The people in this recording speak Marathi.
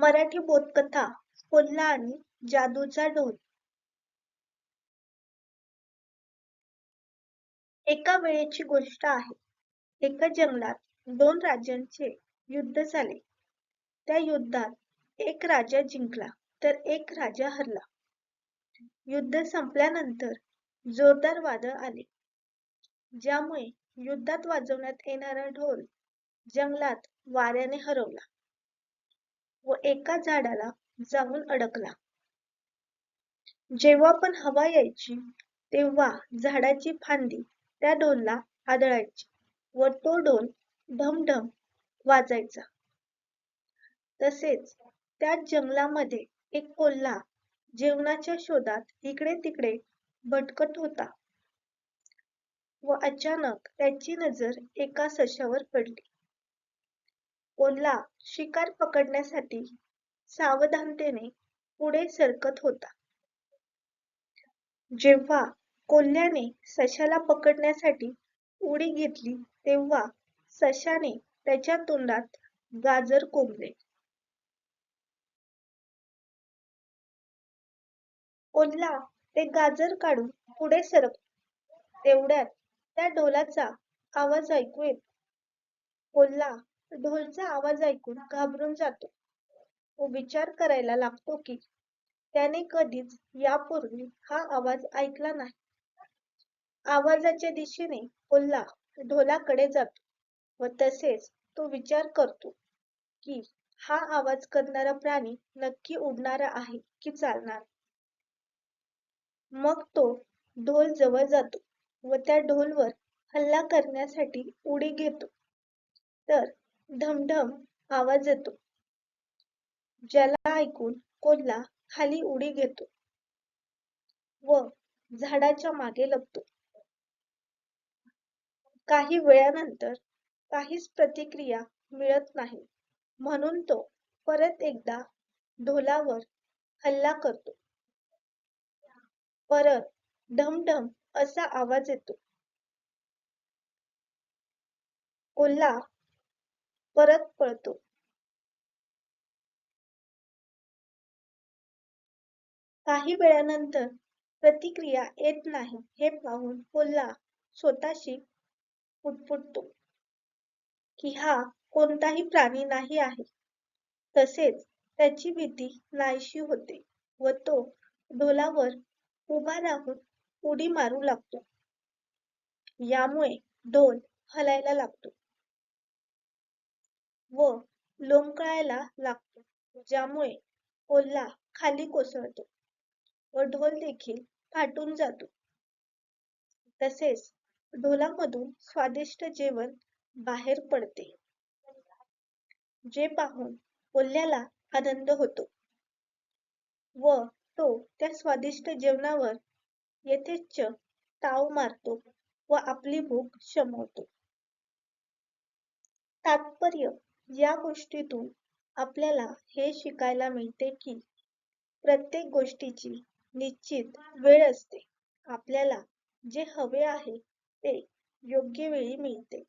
मराठी बोधकथा कोल्हा आणि जादूचा ढोल. एका वेळेची गोष्ट आहे. एका जंगलात दोन राज्यांचे युद्ध झाले. त्या युद्धात एक राजा जिंकला तर एक राजा हरला. युद्ध संपल्यानंतर जोरदार वादळ आले. ज्यामुळे युद्धात वाजवण्यात येणारा ढोल जंगलात वाऱ्याने हरवला. व एका झाडाला जाऊन अडकला. जेव्हा पण हवा यायची तेव्हा झाडाची फांदी त्या ढोलला आदळायची व तो ढोल ढमढम वाजायचा. तसेच त्या जंगलामध्ये एक कोल्हा जेवणाच्या शोधात इकडे तिकडे भटकत होता व अचानक त्याची नजर एका सशावर पडली. कोल्हा शिकार पकडण्यासाठी सावधानतेने पुढे सरकत होता. जेव्हा कोल्ह्याने सशाला पकडण्यासाठी उडी घेतली तेव्हा सशाने त्याच्या तोंडात गाजर कोंबले. कोल्हा ते गाजर काढून पुढे सरक तेवढ्यात त्या ढोलाचा आवाज ऐकू येतो. कोल्हा ढोलचा आवाज ऐकून घाबरून जातो. व विचार करायला लागतो की त्याने कधीच यापूर्वी हा आवाज ऐकला नाही. आवाजाच्या दिशेने कोल्हा ढोलाकडे जातो व तसेच तो विचार करतो की हा आवाज करणारा प्राणी नक्की उडणारा आहे की चालणार? मग तो ढोल जवळ जातो व त्या ढोलवर हल्ला करण्यासाठी उडी घेतो. तर ढमढम आवाज येतो. ज्याला ऐकून कोल्हा खाली उडी घेतो व झाडाच्या मागे लपतो. काही वेळानंतर काहीच प्रतिक्रिया मिळत नाही. म्हणून तो परत एकदा ढोलावर हल्ला करतो. परत ढमढम असा आवाज येतो. कोल्हा परत पळतो. काही वेळानंतर प्रतिक्रिया येत नाही हे पाहून कोल्हा स्वतःशी पुटपुटतो की हा कोणताही प्राणी नाही आहे. तसेच त्याची भीती नाहीशी होते व तो ढोलावर उभा राहून उडी मारू लागतो. यामुळे ढोल हलायला लागतो. व लोंबकळायला लागतो ज्यामुळे कोल्हा खाली कोसळतो. व ढोल देखील फाटून जातो. तसेच ढोलामधून स्वादिष्ट जेवण बाहेर पडते. जे पाहून ओल्याला आनंद होतो. व तो त्या स्वादिष्ट जेवणावर यथेच्छ ताव मारतो व आपली भूक शमवतो. तात्पर्य या गोष्टीतून आपल्याला हे शिकायला मिळते की प्रत्येक गोष्टीची निश्चित वेळ असते. आपल्याला जे हवे आहे ते योग्य वेळी मिळते.